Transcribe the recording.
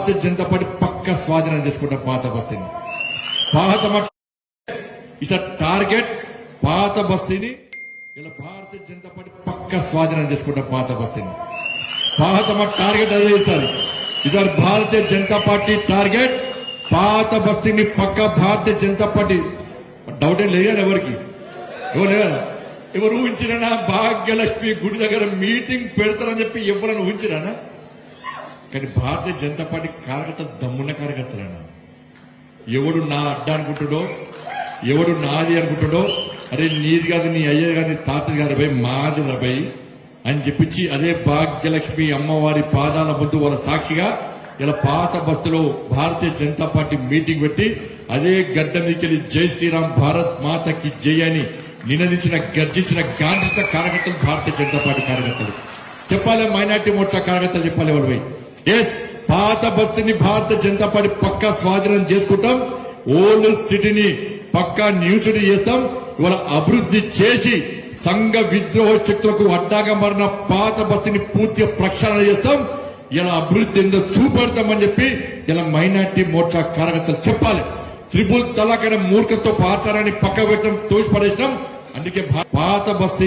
Bharatiya Janata party పక్క స్వాధీనం చేసుకుంటాం పాత బస్తీని. పాత ఇస్ టార్గెట్. పాత బస్తీని ఇలా భారతీయ జనతా పార్టీ పక్క స్వాధీనం చేసుకుంటాం పాత బస్తీని. పాత మా టార్గెట్ అదే సార్ ఈసారి భారతీయ జనతా పార్టీ టార్గెట్. పాత బస్తీని పక్క భారతీయ జనతా పార్టీ. డౌట్ ఏం లేదు ఎవరికి? ఎవరు లేదా ఎవరు ఊహించినా భాగ్యలక్ష్మి గుడి దగ్గర మీటింగ్ పెడతారని చెప్పి ఎవరైనా ఊహించిరానా కానీ భారతీయ జనతా పార్టీ కార్యకర్త దమ్మున్న కార్యకర్తలన్నా ఎవడు నా అడ్డ అనుకుంటుడో ఎవడు నాది అనుకుంటుడో అరే నీది కాదు నీ అయ్యేది కాదు నీ తాతది గారు పోయి మాది పోయి అని చెప్పించి అదే భాగ్యలక్ష్మి అమ్మవారి పాదాల ముందు వాళ్ళ సాక్షిగా ఇలా పాత బస్సులో భారతీయ జనతా పార్టీ మీటింగ్ పెట్టి అదే గడ్డ మీదకెళ్ళి జై శ్రీరామ్ భారత్ మాతకి జై అని నినదించిన గర్జించిన గాంధిత కార్యకర్తలు భారతీయ జనతా పార్టీ కార్యకర్తలు. చెప్పాలి మైనార్టీ మోర్చా కార్యకర్తలు చెప్పాలి ఎవరు ఎస్ పాత బస్తీని భారత జనతా పార్టీ పక్కా స్వాధీనం చేసుకుంటాం. ఓల్డ్ సిటీని పక్కా న్యూ సిటీ చేస్తాం. ఇవాళ అభివృద్ధి చేసి సంఘ విద్రోహ శక్తులకు అడ్డాగా మారిన పాత బస్తీని పూర్తిగా ప్రక్షాళన చేస్తాం. ఇలా అభివృద్ధి ఏందో చూపెడతామని చెప్పి ఇలా మైనార్టీ మోర్చా కార్యకర్తలు చెప్పాలి. త్రిపుల్ తలాకైన మూర్ఖతో ఆచారాన్ని పక్క పెట్టడం తోసిపడేసినాం. అందుకే పాత బస్తీ